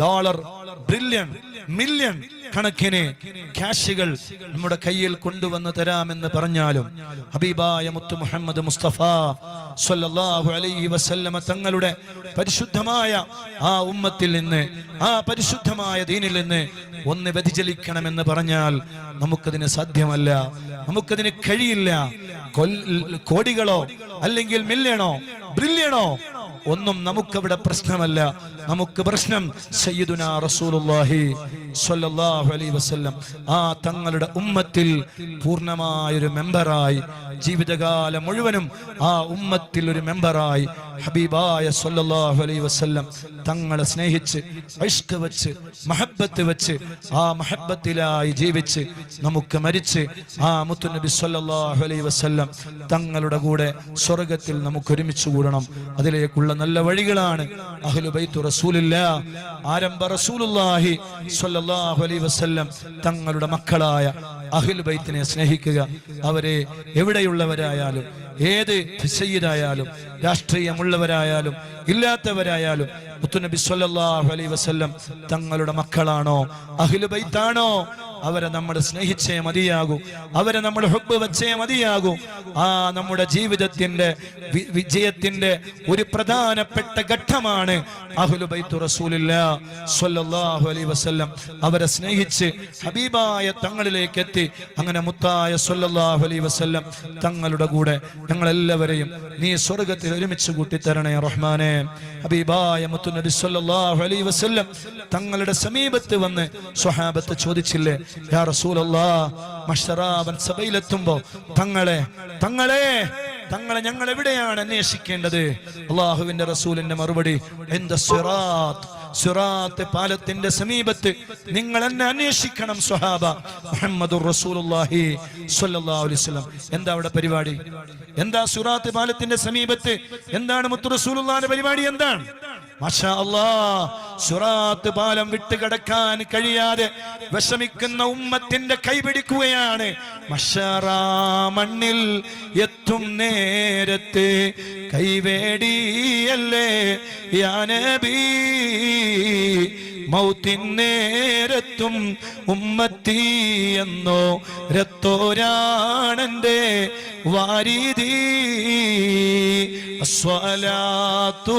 Dollar ബ്രില്യൺ million കണക്കിന് ക്യാഷുകൾ നമ്മുടെ കയ്യിൽ കൊണ്ടുവന്ന് തരാമെന്ന് പറഞ്ഞാലും ഹബീബായ മുത്തു മുഹമ്മദ് മുസ്തഫ സല്ലല്ലാഹു അലൈഹി വസല്ലമ തങ്ങളുടെ പരിശുദ്ധമായ ആ ഉമ്മത്തിൽ നിന്ന് ആ പരിശുദ്ധമായ ദീനിൽ നിന്ന് ഒന്ന് വ്യതിചലിക്കണമെന്ന് പറഞ്ഞാൽ നമുക്കതിന് സാധ്യമല്ല. നമുക്കതിന് കഴിയില്ല. കോടികളോ അല്ലെങ്കിൽ മില്യണോ ബ്രില്യണോ ഒന്നും നമുക്കവിടെ പ്രശ്നമല്ല. നമുക്ക് പ്രശ്നം സയ്യിദുന റസൂലുള്ളാഹി സ്വല്ലല്ലാഹു അലൈഹി വസല്ലം. ആ തങ്ങളുടെ ഉമ്മത്തിൽ പൂർണമായൊരു മെമ്പറായി ജീവിതകാലം മുഴുവനും ആ ഉമ്മത്തിൽ ഒരു മെമ്പറായി ഹബീബായ സ്വല്ലല്ലാഹു അലൈഹി വസല്ലം തങ്ങളെ സ്നേഹിച്ച് ഇഷ്ക് വെച്ച് മഹബത്ത് വെച്ച് ആ മഹബത്തിലായി ജീവിച്ച് നമുക്ക് മരിച്ച് ആ മുത്തുനബി സ്വല്ലല്ലാഹു അലൈഹി വസല്ലം തങ്ങളുടെ കൂടെ സ്വർഗത്തിൽ നമുക്ക് ഒരുമിച്ച് കൂടണം. അതിലേക്കുള്ള നല്ല വഴികളാണ്. സ്വല്ലല്ലാഹു അലൈഹി വസല്ലം തങ്ങളുടെ മക്കളായ അഹ്ലു ബൈത്തിനെ സ്നേഹിക്കുക. അവരെ എവിടെയുള്ളവരായാലും ഏത് ദിശയിലായാലും രാഷ്ട്രീയമുള്ളവരായാലും ഇല്ലാത്തവരായാലും മുത്തുനബി സ്വല്ലല്ലാഹു അലൈഹി വസല്ലം തങ്ങളുടെ മക്കളാണോ അഹ്ലു ബൈത്താണോ? അവരെ നമ്മൾ സ്നേഹിച്ചേ മതിയാകൂ അവരെ നമ്മൾ ഹുബ് വെച്ചേ മതിയാകൂ. ആ നമ്മുടെ ജീവിതത്തിന്റെ വിജയത്തിന്റെ ഒരു പ്രധാനപ്പെട്ട ഘട്ടമാണ് അഹ്ലു ബൈത്തു റസൂലില്ല സ്വല്ലല്ലാഹു അലൈഹി വസല്ലം. അവരെ സ്നേഹിച്ച് ഹബീബായ തങ്ങളിലേക്ക് എത്തി അങ്ങനെ മുത്തായ സ്വല്ലല്ലാഹു അലൈഹി വസല്ലം തങ്ങളുടെ കൂടെ ഞങ്ങൾ എല്ലാവരെയും നീ സ്വർഗത്തിൽ ഒരുമിച്ച് കൂട്ടിത്തരണേ റഹ്മാനെ. ഹബീബായ മുത്തുനബി സ്വല്ലല്ലാഹു അലൈഹി വസല്ലം തങ്ങളുടെ സമീപത്ത് വന്ന് സ്വഹാബത്ത് ചോദിച്ചില്ലേ യാ റസൂലല്ലാഹ് മഷറാവൻ സഭയിലെത്തുമ്പോ തങ്ങളെ തങ്ങളെ തങ്ങളെ ഞങ്ങൾ എവിടെയാണ് അന്വേഷിക്കേണ്ടത്? അള്ളാഹുവിന്റെ റസൂലിന്റെ മറുപടി എന്താ സിറാത്ത് സിറാത്ത് പാലത്തിന്റെ സമീപത്ത് നിങ്ങൾ എന്നെ അന്വേഷിക്കണം സുഹാബ മുഹമ്മദ് റസൂലുള്ളാഹി സ്വല്ലല്ലാഹു അലൈഹി വസല്ലം. എന്താ അവിടെ പരിപാടി? എന്താ സുറാത്ത് പാലത്തിന്റെ സമീപത്ത്? എന്താണ് മുത്തു റസൂലുള്ളാഹിന്റെ പരിപാടി? എന്താണ്? സുറാത്ത് പാലം വിട്ടുകിടക്കാൻ കഴിയാതെ വിഷമിക്കുന്ന ഉമ്മത്തിന്റെ കൈപിടിക്കുകയാണ് മഷറാ മണ്ണിൽ എത്തും നേരത്തെ കൈവേടിയല്ലേ? യാനബീ മൗത്തിൻ നേരത്തും ഉമ്മത്തി എന്നോ രത്തോരാണന്റെ വാരിതി അസ്വലാത്തു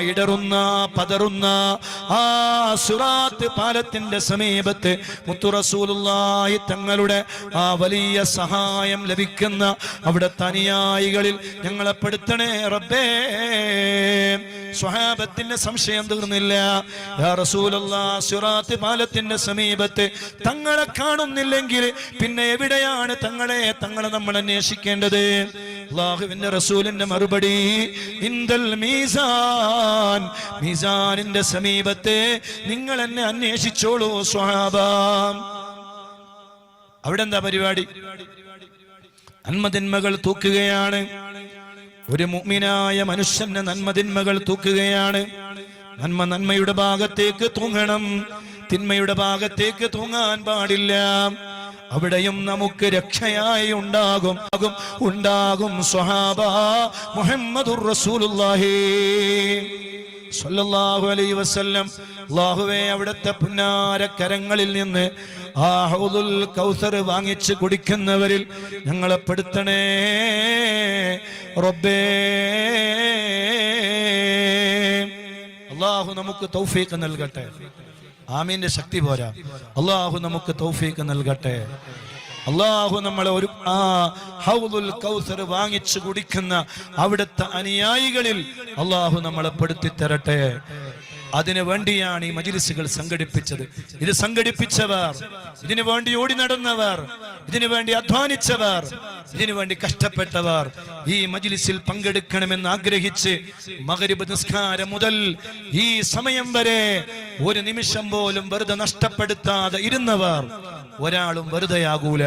ഇടറുന്ന പതറുന്ന ആ സുറാത്ത് പാലത്തിന്റെ സമീപത്ത് മുത്തുറസൂലുള്ളാഹി തങ്ങളുടെ ആ വലിയ സഹായം ലഭിക്കുന്ന അവിടെ തനിയായികളിൽ ഞങ്ങളെ പെടുത്തണേ റബ്ബേ. സ്വഹാബത്തിന്റെ സംശയം തീർന്നില്ല. സുറാത്ത് പാലത്തിന്റെ സമീപത്ത് തങ്ങളെ കാണുന്നില്ലെങ്കിൽ പിന്നെ എവിടെയാണ് തങ്ങളെ തങ്ങളെ നമ്മൾ അന്വേഷിക്കേണ്ടത്? അള്ളാഹുവിന്റെ റസൂലിന്റെ മറുപടി ഇന്ദൽ മീസാൻ മീസാനിന്റെ സമീപത്തെ നിങ്ങൾ എന്നെ അന്വേഷിച്ചോളൂ സ്വഹാബ. അവിടെ എന്താ പരിപാടി? നന്മതിന്മകൾ തൂക്കുകയാണ്. ഒരു മുഅ്മിനായ മനുഷ്യന്റെ നന്മതിന്മകൾ തൂക്കുകയാണ്. നന്മ നന്മയുടെ ഭാഗത്തേക്ക് തൂങ്ങണം. തിന്മയുടെ ഭാഗത്തേക്ക് തൂങ്ങാൻ പാടില്ല. അവിടെയും നമുക്ക് രക്ഷയായി ഉണ്ടാകും ഉണ്ടാകും സ്വഹാബ മുഹമ്മദുർ റസൂലുള്ളാഹി. സല്ലല്ലാഹു അലൈഹി വസല്ലം. അല്ലാഹുവേ അവിടുത്തെ പുന്നാരക്കരങ്ങളിൽ നിന്ന് ആ ഹൗദുൽ കൗസർ വാങ്ങിച്ച് കുടിക്കുന്നവരിൽ ഞങ്ങളെ പെടുത്തണേ. റബ്ബേ. അള്ളാഹു നമുക്ക് തൗഫീഖ് നൽകട്ടെ. ആമീന്റെ ശക്തി പോരാ. അള്ളാഹു നമുക്ക് തൗഫീക്ക് നൽകട്ടെ. അള്ളാഹു നമ്മളെ ഒരു ആ ഹൗദുൽ കൗസർ വാങ്ങിച്ചു കുടിക്കുന്ന അവിടുത്തെ അനുയായികളിൽ അള്ളാഹു നമ്മളെ പെടുത്തി തരട്ടെ. അതിനു വേണ്ടിയാണ് ഈ മജിലിസുകൾ സംഘടിപ്പിച്ചത്. ഇത് സംഘടിപ്പിച്ചവർ ഇതിനു വേണ്ടി ഓടി നടന്നവർ ഇതിനു വേണ്ടി അധ്വാനിച്ചവർ ഇതിനു വേണ്ടി കഷ്ടപ്പെട്ടവർ ഈ മജിലിസിൽ പങ്കെടുക്കണമെന്ന് ആഗ്രഹിച്ച് മകരിബ് നിസ്കാരം മുതൽ ഈ സമയം വരെ ഒരു നിമിഷം പോലും വെറുതെ നഷ്ടപ്പെടുത്താതെ ഇരുന്നവർ ഒരാളും വെറുതെയാകൂല.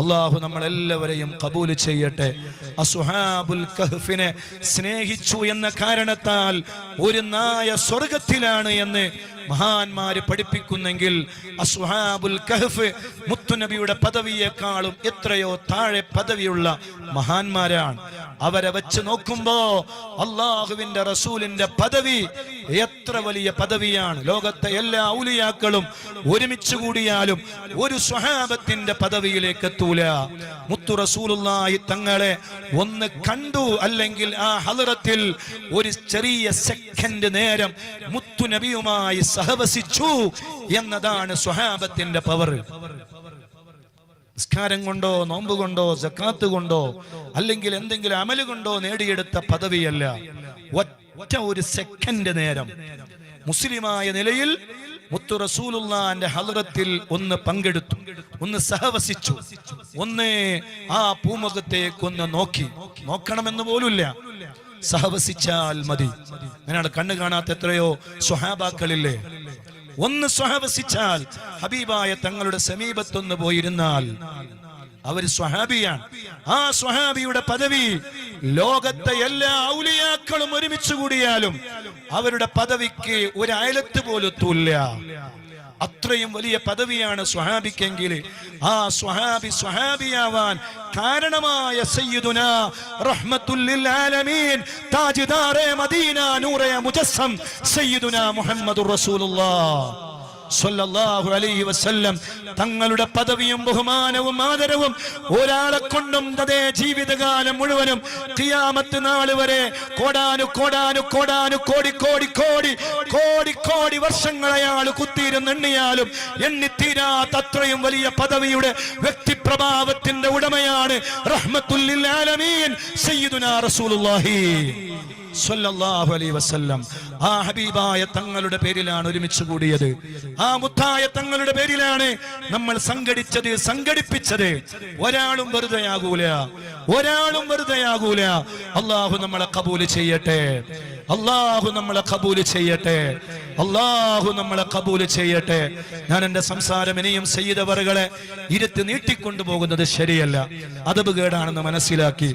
അള്ളാഹു നമ്മളെല്ലാവരെയും കബൂൽ ചെയ്യട്ടെ. അസുഹാബുൽ കഹ്ഫിനെ സ്നേഹിച്ചു എന്ന കാരണത്താൽ ഒരു നായ സ്വർഗത്തിലാണ് എന്ന് മഹാന്മാര് പഠിപ്പിക്കുന്നെങ്കിൽ അസുഹാബുൽ കഹ്ഫ് മുത്തുനബിയുടെ പദവിയെക്കാളും എത്രയോ താഴെ പദവിയുള്ള മഹാന്മാരാണ്. അവരെ വെച്ച് നോക്കുമ്പോ അള്ളാഹുവിന്റെ റസൂലിന്റെ പദവി എത്ര വലിയ പദവിയാണ്. ലോകത്തെ എല്ലാ ഔലിയാക്കളും ഒരുമിച്ച് കൂടിയാലും ഒരു സ്വഹാബത്തിന്റെ പദവിയിലേക്ക് എത്തൂല. മുത്തു റസൂലുള്ളാഹി തങ്ങളെ ഒന്ന് കണ്ടു അല്ലെങ്കിൽ ആ ഹലറത്തിൽ ഒരു ചെറിയ സെക്കൻഡ് നേരം മുത്തു നബിയുമായി സഹവസിച്ചു എന്നതാണ് സ്വഹാബത്തിന്റെ പവർ. നിസ്കാരം കൊണ്ടോ നോമ്പ് കൊണ്ടോ ജക്കാത്ത് കൊണ്ടോ അല്ലെങ്കിൽ എന്തെങ്കിലും അമൽ കൊണ്ടോ നേടിയെടുത്ത പദവിയല്ല. ഒറ്റ ഒരു സെക്കൻഡ് നേരം. മുസ്ലിമായ നിലയിൽ മുത്തു റസൂലുള്ളാന്റെ ഹലറത്തിൽ ഒന്ന് പങ്കെടുത്തു. ഒന്ന് സഹവസിച്ചു. ഒന്ന് ആ പൂമുഖത്തേക്കൊന്ന് നോക്കി. നോക്കണമെന്ന് പോലുമില്ല. സഹവസിച്ചാൽ മതി. അങ്ങനെയാണ് കണ്ണു കാണാത്ത എത്രയോ സ്വഹാബാക്കളില്ലേ? ഒന്ന് സ്വഹവസിച്ചാൽ ഹബീബായ തങ്ങളുടെ സമീപത്തൊന്ന് പോയിരുന്നാൽ അവർ സ്വഹാബിയാണ്. ആ സ്വഹാബിയുടെ പദവി ലോകത്തെ എല്ലാ ഔലിയാക്കളും ഒരുമിച്ച് കൂടിയാലും അവരുടെ പദവിക്ക് ഒരു അയലത്ത് പോലും എത്തൂല്ല. അത്രയും വലിയ പദവിയാണ് സ്വഹാബിക്കെങ്കിൽ ആ സ്വഹാബി സ്വഹാബിയാവാൻ കാരണമായ സയ്യിദുന റഹ്മത്തുല്ലിൽ ആലമീൻ മദീന നൂറെ മുജസ്സം സയ്യിദുന മുഹമ്മദുർ റസൂലുള്ളാഹ് സ്വല്ലല്ലാഹു അലൈഹി വസല്ലം തങ്ങളുടെ പദവിയും ബഹുമാനവും ആദരവും ഒരാളെ കൊണ്ടും അതേ ജീവിതകാലം മുഴുവനും ഖിയാമത്ത് നാൾ വരെ കോടാനു കോടാനു കോടാനു കോടി കോടി കോടി കോടി കോടി വർഷങ്ങൾ അയാൾ എണ്ണിത്തീരാത്ത അത്രയും വലിയ പദവിയുടെ വ്യക്തിപ്രഭാവത്തിന്റെ ഉടമയാണ് റഹ്മത്തുല്ലിൽ ആലമീൻ സയ്യിദുനാ റസൂലുള്ളാഹി. സ്വല്ലല്ലാഹു അലൈഹി വസല്ലം. ആ ഹബീബായ തങ്ങളുടെ പേരിലാണ് ഒരുമിച്ച് കൂടിയത്. ആ മുത്തായ തങ്ങളുടെ പേരിലാണ് നമ്മൾ സംഘടിച്ചത് സംഘടിപ്പിച്ചത്. ഒരാളും വെറുതെയാകൂല. ഒരാളും വെറുതെയാകൂല. അള്ളാഹു നമ്മളെ കബൂൽ ചെയ്യട്ടെ. അള്ളാഹു നമ്മളെ കബൂൽ ചെയ്യട്ടെ. അള്ളാഹു നമ്മളെ കബൂൽ ചെയ്യട്ടെ. ഞാൻ എന്റെ സംസാരം ഇനിയും ചെയ്തവറുകളെ ഇരുത്തി നീട്ടിക്കൊണ്ടുപോകുന്നത് ശരിയല്ല. അതബ് കേടാണെന്ന് മനസ്സിലാക്കി.